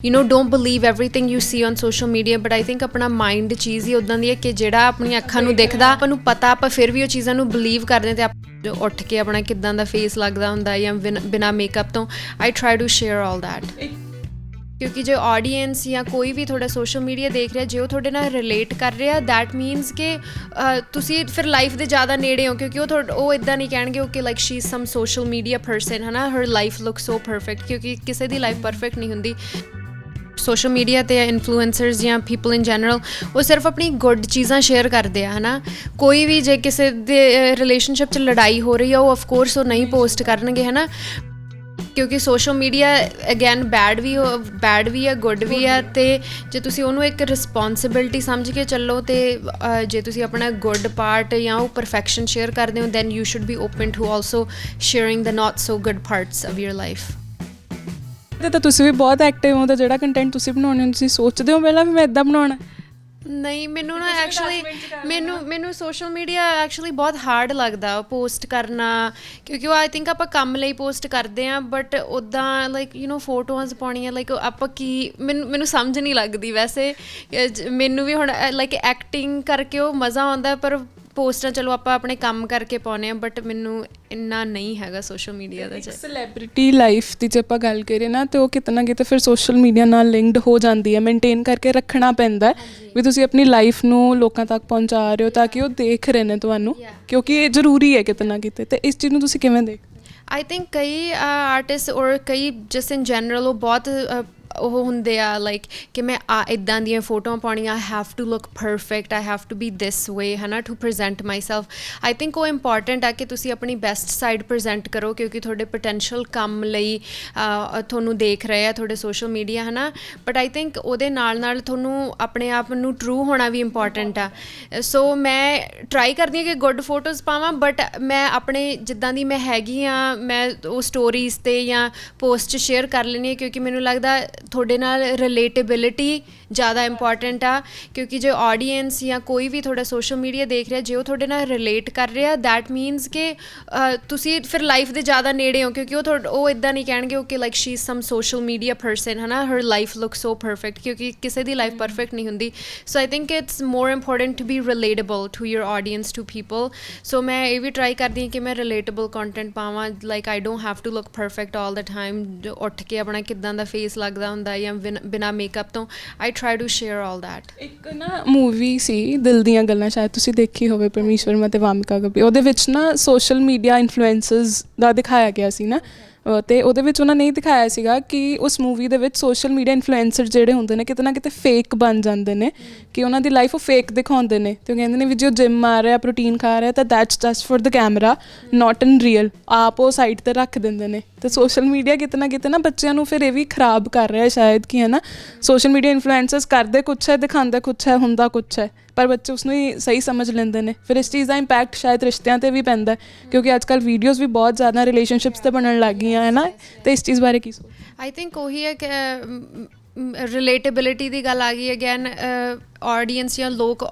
You know don't believe everything you see on social media but I think ਆਪਣਾ mind ਚੀਜ਼ ਹੀ ਉਦਾਂ ਦੀ ਹੈ ਕਿ ਜਿਹੜਾ ਆਪਣੀਆਂ ਅੱਖਾਂ ਨੂੰ ਦੇਖਦਾ ਆਪਾਂ ਨੂੰ ਪਤਾ ਆਪਾਂ ਫਿਰ ਵੀ ਉਹ ਚੀਜ਼ਾਂ ਨੂੰ ਬਲੀਵ ਕਰਦੇ ਤੇ ਜੋ ਉੱਠ ਕੇ ਆਪਣਾ ਕਿਦਾਂ ਦਾ ਫੇਸ ਲੱਗਦਾ ਹੁੰਦਾ ਜਾਂ ਬਿਨਾ ਮੇਕਅਪ ਤੋਂ I try to share 올 that ਕਿਉਂਕਿ ਜੇ ਆਡੀਅנס ਜਾਂ ਕੋਈ ਵੀ ਤੁਹਾਡਾ ਸੋਸ਼ਲ ਮੀਡੀਆ ਦੇਖ ਰਿਹਾ ਜੇ ਉਹ ਤੁਹਾਡੇ ਨਾਲ ਰਿਲੇਟ ਕਰ ਰਿਹਾ ਦੈਟ ਮੀਨਸ ਕਿ ਤੁਸੀਂ ਫਿਰ ਲਾਈਫ ਦੇ ਜ਼ਿਆਦਾ ਨੇੜੇ ਹੋ ਕਿਉਂਕਿ ਉਹ ਉਹ ਇਦਾਂ ਨਹੀਂ ਕਹਿਣਗੇ okay like she is some social media person ਹਨਾ her life look so perfect ਕਿਉਂਕਿ ਕਿਸੇ ਦੀ ਲਾਈਫ ਪਰਫੈਕਟ ਨਹੀਂ ਹੁੰਦੀ ਸੋਸ਼ਲ ਮੀਡੀਆ ਤੇ ਇਨਫਲੂਐਂਸਰਸ ਜਾਂ ਪੀਪਲ ਇਨ ਜਨਰਲ ਉਹ ਸਿਰਫ ਆਪਣੀ ਗੁੱਡ ਚੀਜ਼ਾਂ ਸ਼ੇਅਰ ਕਰਦੇ ਆ, ਹਨਾ? ਕੋਈ ਵੀ ਜੇ ਕਿਸੇ ਦੇ ਰਿਲੇਸ਼ਨਸ਼ਿਪ 'ਚ ਲੜਾਈ ਹੋ ਰਹੀ ਆ, ਉਹ ਆਫ ਕੋਰਸ ਉਹ ਨਹੀਂ ਪੋਸਟ ਕਰਨਗੇ, ਹਨਾ? ਕਿਉਂਕਿ ਸੋਸ਼ਲ ਮੀਡੀਆ ਅਗੇਨ ਬੈਡ ਵੀ ਬੈਡ ਵੀ ਹੈ ਗੁੱਡ ਵੀ ਹੈ ਤੇ ਜੇ ਤੁਸੀਂ ਉਹਨੂੰ ਇੱਕ ਰਿਸਪੌਂਸਿਬਿਲਟੀ ਸਮਝ ਕੇ ਚੱਲੋ ਤੇ ਜੇ ਤੁਸੀਂ ਆਪਣਾ ਗੁੱਡ ਪਾਰਟ ਜਾਂ ਉਹ ਪਰਫੈਕਸ਼ਨ ਸ਼ੇਅਰ ਕਰਦੇ ਹੋ then you should be open to also sharing the not so good parts of your life ਤੇ ਤਾਂ ਤੁਸੀਂ ਵੀ ਬਹੁਤ ਐਕਟਿਵ ਹੋ ਤਾਂ ਜਿਹੜਾ ਕੰਟੈਂਟ ਤੁਸੀਂ ਬਣਾਉਣੇ ਹੋ ਤੁਸੀਂ ਸੋਚਦੇ ਹੋ ਪਹਿਲਾਂ ਵੀ ਮੈਂ ਇਦਾਂ ਬਣਾਉਣਾ? ਨਹੀਂ ਮੈਨੂੰ ਨਾ ਐਕਚੁਅਲੀ ਮੈਨੂੰ ਮੈਨੂੰ ਸੋਸ਼ਲ ਮੀਡੀਆ ਐਕਚੁਅਲੀ ਬਹੁਤ ਹਾਰਡ ਲੱਗਦਾ ਪੋਸਟ ਕਰਨਾ ਕਿਉਂਕਿ ਉਹ ਆਈ ਥਿੰਕ ਆਪਾਂ ਕੰਮ ਲਈ ਪੋਸਟ ਕਰਦੇ ਆ ਬਟ ਉਦਾਂ ਲਾਈਕ ਯੂ نو ਫੋਟੋਆਂ ਪਾਉਣੀਆਂ ਲਾਈਕ ਆਪਾਂ ਕੀ ਮੈਨੂੰ ਮੈਨੂੰ ਸਮਝ ਨਹੀਂ ਲੱਗਦੀ ਵੈਸੇ। ਮੈਨੂੰ ਵੀ ਹੁਣ ਲਾਈਕ ਐਕਟਿੰਗ ਕਰਕੇ ਉਹ ਮਜ਼ਾ ਆਉਂਦਾ ਪਰ ਪੋਸਟਾਂ ਚਲੋ ਆਪਾਂ ਆਪਣੇ ਕੰਮ ਕਰਕੇ ਪਾਉਨੇ ਆ ਬਟ ਮੈਨੂੰ ਇੰਨਾ ਨਹੀਂ ਹੈਗਾ ਸੋਸ਼ਲ ਮੀਡੀਆ ਦਾ ਸੈਲੀਬ੍ਰਿਟੀ ਲਾਈਫ ਦੀ ਜੇ ਆਪਾਂ ਗੱਲ ਕਰੀਏ ਨਾ ਤੇ ਉਹ ਕਿਤਨਾ ਕਿਤੇ ਫਿਰ ਸੋਸ਼ਲ ਮੀਡੀਆ ਨਾਲ ਲਿੰਕਡ ਹੋ ਜਾਂਦੀ ਹੈ ਮੇਨਟੇਨ ਕਰਕੇ ਰੱਖਣਾ ਪੈਂਦਾ ਵੀ ਤੁਸੀਂ ਆਪਣੀ ਲਾਈਫ ਨੂੰ ਲੋਕਾਂ ਤੱਕ ਪਹੁੰਚਾ ਰਹੇ ਹੋ ਤਾਂ ਕਿ ਉਹ ਦੇਖ ਰਹੇ ਨੇ ਤੁਹਾਨੂੰ. ਕਿਉਂਕਿ ਇਹ ਜ਼ਰੂਰੀ ਹੈ ਕਿਤਨਾ ਕਿਤੇ। ਤੇ ਇਸ ਚੀਜ਼ ਨੂੰ ਤੁਸੀਂ ਕਿਵੇਂ ਦੇਖ ਆਈ ਥਿੰਕ ਕਈ ਆਰਟਿਸਟ ਔਰ ਕਈ ਜਸਟ ਇਨ ਜਨਰਲ ਉਹ ਬਹੁਤ ਉਹ ਹੁੰਦੇ ਆ ਲਾਈਕ ਕਿ ਮੈਂ ਆ ਇਦਾਂ ਦੀਆਂ ਫੋਟੋਆਂ ਪਾਉਣੀਆਂ I have to look perfect I have to be this way ਹਨਾ to present myself I think ਉਹ ਇੰਪੋਰਟੈਂਟ ਆ ਕਿ ਤੁਸੀਂ ਆਪਣੀ ਬੈਸਟ ਸਾਈਡ ਪ੍ਰੈਜ਼ੈਂਟ ਕਰੋ, ਕਿਉਂਕਿ ਤੁਹਾਡੇ ਪੋਟੈਂਸ਼ੀਅਲ ਕੰਮ ਲਈ ਤੁਹਾਨੂੰ ਦੇਖ ਰਹੇ ਆ ਤੁਹਾਡੇ ਸੋਸ਼ਲ ਮੀਡੀਆ ਹਨਾ। ਬਟ ਆਈ ਥਿੰਕ ਉਹਦੇ ਨਾਲ ਨਾਲ ਤੁਹਾਨੂੰ ਆਪਣੇ ਆਪ ਨੂੰ ਟਰੂ ਹੋਣਾ ਵੀ ਇੰਪੋਰਟੈਂਟ ਆ। ਸੋ ਮੈਂ ਟਰਾਈ ਕਰਦੀ ਹਾਂ ਕਿ ਗੁੱਡ ਫੋਟੋਜ਼ ਪਾਵਾਂ ਬਟ ਮੈਂ ਆਪਣੇ ਜਿੱਦਾਂ ਦੀ ਮੈਂ ਹੈਗੀ ਆ, ਮੈਂ ਉਹ ਸਟੋਰੀਜ਼ ਤੇ ਜਾਂ ਪੋਸਟ ਸ਼ੇਅਰ ਕਰ ਲੈਣੀ ਹੈ, ਕਿਉਂਕਿ ਮੈਨੂੰ ਲੱਗਦਾ ਤੁਹਾਡੇ ਨਾਲ ਰਿਲੇਟੇਬਿਲਿਟੀ ਜ਼ਿਆਦਾ ਇੰਪੋਰਟੈਂਟ ਆ, ਕਿਉਂਕਿ ਜੇ ਆਡੀਅנס ਜਾਂ ਕੋਈ ਵੀ ਤੁਹਾਡਾ ਸੋਸ਼ਲ ਮੀਡੀਆ ਦੇਖ ਰਿਹਾ, ਜੇ ਉਹ ਤੁਹਾਡੇ ਨਾਲ ਰਿਲੇਟ ਕਰ ਰਿਹਾ ਥੈਟ ਮੀਨਸ ਕਿ ਤੁਸੀਂ ਫਿਰ ਲਾਈਫ ਦੇ ਜ਼ਿਆਦਾ ਨੇੜੇ ਹੋ, ਕਿਉਂਕਿ ਉਹ ਉਹ ਇਦਾਂ ਨਹੀਂ ਕਹਿਣਗੇ ਕਿ like she is some social media person ਹਨਾ? Her life look so perfect ਕਿਉਂਕਿ ਕਿਸੇ ਦੀ ਲਾਈਫ ਪਰਫੈਕਟ ਨਹੀਂ ਹੁੰਦੀ। So I think it's more important to be relatable to your audience to people so ਮੈਂ ਇਹ ਵੀ ਟਰਾਈ ਕਰਦੀ ਹਾਂ ਕਿ ਮੈਂ ਰਿਲੇਟੇਬਲ ਕੰਟੈਂਟ ਪਾਵਾਂ like I don't have to look perfect all the time ਉੱਠ ਕੇ ਆਪਣਾ ਕਿਦਾਂ ਦਾ ਫੇਸ ਲੱਗਦਾ ਹੁੰਦਾ ਜਾਂ ਬਿਨਾ ਮੇਕਅਪ ਤੋਂ I try to share all that ਇੱਕ ਨਾ ਮੂਵੀ ਸੀ, ਦਿਲ ਦੀਆਂ ਗੱਲਾਂ, ਸ਼ਾਇਦ ਤੁਸੀਂ ਦੇਖੀ ਹੋਵੇ, ਪਰਮੇਸ਼ਵਰ ਮਤੇ ਵਾਮਿਕਾ ਕਪੀ ਉਹਦੇ ਵਿੱਚ ਨਾ ਸੋਸ਼ਲ ਮੀਡੀਆ ਇਨਫਲੂਐਂਸਰਸ ਦਾ ਦਿਖਾਇਆ ਗਿਆ ਸੀ ਨਾ। ਅਹ ਤੇ ਉਹਦੇ ਵਿੱਚ ਉਹਨਾਂ ਨੇ ਦਿਖਾਇਆ ਸੀਗਾ ਕਿ ਉਸ ਮੂਵੀ ਦੇ ਵਿੱਚ ਸੋਸ਼ਲ ਮੀਡੀਆ ਇਨਫਲੂਐਂਸਰ ਜਿਹੜੇ ਹੁੰਦੇ ਨੇ, ਕਿਤੇ ਨਾ ਕਿਤੇ ਫੇਕ ਬਣ ਜਾਂਦੇ ਨੇ। ਕਿ ਉਹਨਾਂ ਦੀ ਲਾਈਫ ਉਹ ਫੇਕ ਦਿਖਾਉਂਦੇ ਨੇ। ਤੇ ਉਹ ਕਹਿੰਦੇ ਨੇ ਵੀ ਜੋ ਜਿਮ ਆ ਰਿਹਾ ਪ੍ਰੋਟੀਨ ਖਾ ਰਿਹਾ, ਤਾਂ that's just for the camera not in real ਆਪ ਉਹ ਸਾਈਡ ਤੇ ਰੱਖ ਦਿੰਦੇ ਨੇ। ਤੇ ਸੋਸ਼ਲ ਮੀਡੀਆ ਕਿਤੇ ਨਾ ਕਿਤੇ ਨਾ ਬੱਚਿਆਂ ਨੂੰ ਫਿਰ ਇਹ ਵੀ ਖਰਾਬ ਕਰ ਰਿਹਾ ਸ਼ਾਇਦ ਕਿ ਹੈ ਨਾ ਸੋਸ਼ਲ ਮੀਡੀਆ ਇਨਫਲੂਐਂਸਰਸ ਕਰਦੇ ਕੁਛ ਹੈ, ਦਿਖਾਉਂਦੇ ਕੁਛ ਹੈ, ਹੁੰਦਾ ਕੁਛ ਹੈ, ਪਰ ਬੱਚੇ ਉਸ ਨੂੰ ਹੀ ਸਹੀ ਸਮਝ ਲੈਂਦੇ ਨੇ। ਫਿਰ ਇਸ ਚੀਜ਼ ਦਾ ਇੰਪੈਕਟ ਸ਼ਾਇਦ ਰਿਸ਼ਤਿਆਂ ਤੇ ਵੀ ਪੈਂਦਾ ਕਿਉਂਕਿ ਅੱਜ ਕੱਲ ਵੀਡੀਓਜ਼ ਵੀ ਬਹੁਤ ਜ਼ਿਆਦਾ ਰਿਲੇਸ਼ਨਸ਼ਿਪਸ ਤੇ ਬਣਨ ਲੱਗ ਗਈਆਂ ਹੈ ਨਾ, ਤੇ ਇਸ ਚੀਜ਼ ਬਾਰੇ ਕੀ ਸੋਚ ਆਈ ਥਿੰਕ ਉਹੀ ਹੈ ਕਿ ਰਿਲੇਟੇਬਿਲਿਟੀ ਦੀ ਗੱਲ ਆ ਗਈ ਅਗੇਨ ਆਡੀਅנס ਜਾਂ ਲੋਕ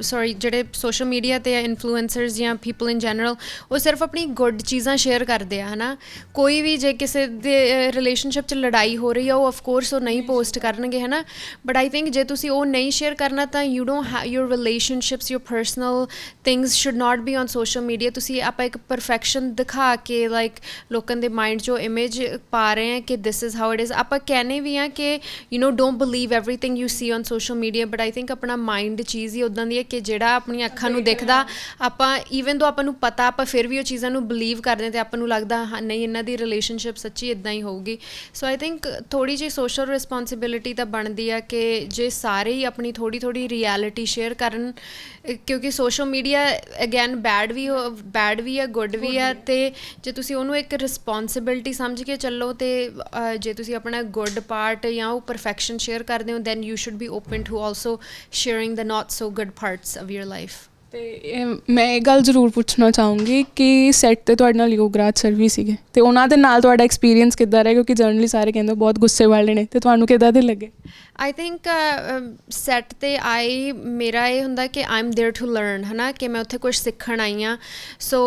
ਸੌਰੀ ਜਿਹੜੇ ਸੋਸ਼ਲ ਮੀਡੀਆ ਤੇ ਆ ਇਨਫਲੂਐਂਸਰਸ ਜਾਂ ਪੀਪਲ ਇਨ ਜਨਰਲ ਉਹ ਸਿਰਫ ਆਪਣੀ ਗੁੱਡ ਚੀਜ਼ਾਂ ਸ਼ੇਅਰ ਕਰਦੇ ਆ, ਹਨਾ? ਕੋਈ ਵੀ ਜੇ ਕਿਸੇ ਦੇ ਰਿਲੇਸ਼ਨਸ਼ਿਪ 'ਚ ਲੜਾਈ ਹੋ ਰਹੀ ਆ, ਉਹ ਆਫ ਕੋਰਸ ਉਹ ਨਹੀਂ ਪੋਸਟ ਕਰਨਗੇ, ਹਨਾ? ਬਟ ਆਈ ਥਿੰਕ ਜੇ ਤੁਸੀਂ ਉਹ ਨਹੀਂ ਸ਼ੇਅਰ ਕਰਨਾ, ਤਾਂ you don't your relationships your personal things should not be on social media ਤੁਸੀਂ ਆਪਾਂ ਇੱਕ ਪਰਫੈਕਸ਼ਨ ਦਿਖਾ ਕੇ ਲਾਈਕ ਲੋਕਾਂ ਦੇ ਮਾਈਂਡ 'ਚ ਇਮੇਜ ਪਾ ਰਹੇ ਆ ਕਿ this is how it is ਆਪਾਂ ਕਹਿੰਦੇ ਵੀ ਆ ਕਿ you know don't believe everything you see on social media but I think ਆਪਣਾ ਮਾਈਂਡ ਚੀਜ਼ ਹੀ ਉਦਾਂ ਦੀ ਹੈ ਕਿ ਜਿਹੜਾ ਆਪਣੀਆਂ ਅੱਖਾਂ ਨੂੰ ਦਿਖਦਾ ਆਪਾਂ ਈਵਨ ਦੋ ਆਪਾਂ ਨੂੰ ਪਤਾ ਆਪਾਂ ਫਿਰ ਵੀ ਉਹ ਚੀਜ਼ਾਂ ਨੂੰ ਬਲੀਵ ਕਰਦੇ ਹਾਂ ਤੇ ਆਪਾਂ ਨੂੰ ਲੱਗਦਾ ਹਾਂ, ਨਹੀਂ ਇਹਨਾਂ ਦੀ ਰਿਲੇਸ਼ਨਸ਼ਿਪ ਸੱਚੀ ਇਦਾਂ ਹੀ ਹੋਊਗੀ। ਸੋ ਆਈ ਥਿੰਕ ਥੋੜੀ ਜਿਹੀ ਸੋਸ਼ਲ ਰਿਸਪੌਂਸਿਬਿਲਿਟੀ ਤਾਂ ਬਣਦੀ ਆ ਕਿ ਜੇ ਸਾਰੇ ਹੀ ਆਪਣੀ ਥੋੜੀ ਥੋੜੀ ਰਿਐਲਿਟੀ ਸ਼ੇਅਰ ਕਰਨ ਕਿਉਂਕਿ ਸੋਸ਼ਲ ਮੀਡੀਆ ਅਗੇਨ ਬੈਡ ਵੀ ਬੈਡ ਵੀ ਆ ਗੁੱਡ ਵੀ ਆ ਤੇ ਜੇ ਤੁਸੀਂ ਉਹਨੂੰ ਇੱਕ ਰਿਸਪੌਂਸਿਬਿਲਟੀ ਸਮਝ ਕੇ ਚੱਲੋ ਤੇ ਜੇ ਤੁਸੀਂ ਆਪਣਾ ਗੁੱਡ ਪਾਰਟ ਜਾਂ ਉਹ ਪਰਫੈਕਸ਼ਨ ਸ਼ੇਅਰ ਕਰਦੇ ਹੋ then you should be open to also sharing the not so good parts of your life. ਤੇ ਇਹ- ਮੈਂ ਇਹ ਗੱਲ ਜ਼ਰੂਰ ਪੁੱਛਣਾ ਚਾਹੂੰਗੀ ਕਿ ਸੈੱਟ ਤੇ ਤੁਹਾਡੇ ਨਾਲ ਯੋਗਰਾਜ ਸਰ ਵੀ ਸੀਗੇ ਤੇ ਉਹਨਾਂ ਦੇ ਨਾਲ ਤੁਹਾਡਾ ਐਕਸਪੀਰੀਅੰਸ ਕਿੱਦਾਂ ਰਿਹਾ ਕਿਉਂਕਿ ਜਨਰਲੀ ਸਾਰੇ ਕਹਿੰਦੇ ਬਹੁਤ ਗੁੱਸੇ ਵਾਲੇ ਨੇ ਤੇ ਤੁਹਾਨੂੰ ਕਿੱਦਾਂ ਦੇ ਲੱਗੇ ਆਈ ਥਿੰਕ ਸੈਟ ਤੇ ਆਈ ਮੇਰਾ ਇਹ ਹੁੰਦਾ ਕਿ I am there to learn ਹਨਾ ਕਿ ਮੈਂ ਉੱਥੇ ਕੁਝ ਸਿੱਖਣ ਆਈ ਆ so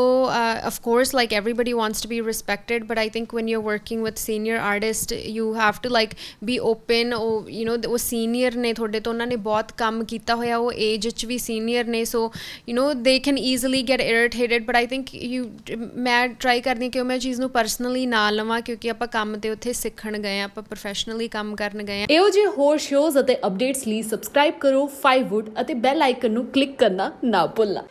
of course like everybody wants to be respected but I think when you are working with senior artist you have to like be open uh you know ਉਹ senior ਨੇ ਤੁਹਾਡੇ ਤੋਂ ਉਹਨਾਂ ਨੇ ਬਹੁਤ ਕੰਮ ਕੀਤਾ ਹੋਇਆ ਉਹ ਏਜ ਵਿੱਚ ਵੀ ਸੀਨੀਅਰ ਨੇ ਸੋ you know they can easily get irritated but I think you ਮੈਂ ਟਰਾਈ ਕਰਦੀ ਹਾਂ ਕਿ ਮੈਂ ਚੀਜ਼ ਨੂੰ ਪਰਸਨਲੀ ਨਾ ਲਵਾਂ, ਕਿਉਂਕਿ ਆਪਾਂ ਕੰਮ ਤੇ ਉੱਥੇ ਸਿੱਖਣ ਗਏ ਆ ਆਪਾਂ ਪ੍ਰੋਫੈਸ਼ਨਲੀ ਕੰਮ ਕਰਨ ਗਏ ਆ ਇਹੋ ਜਿਹੇ ਹੋਰ ਸ਼ੋਜ਼ ਅਤੇ ਅਪਡੇਟਸ ਲਈ ਸਬਸਕ੍ਰਾਈਬ ਕਰੋ 5wood ਅਤੇ ਬੈਲ ਆਈਕਨ ਨੂੰ ਕਲਿੱਕ ਕਰਨਾ ਨਾ ਭੁੱਲਣਾ।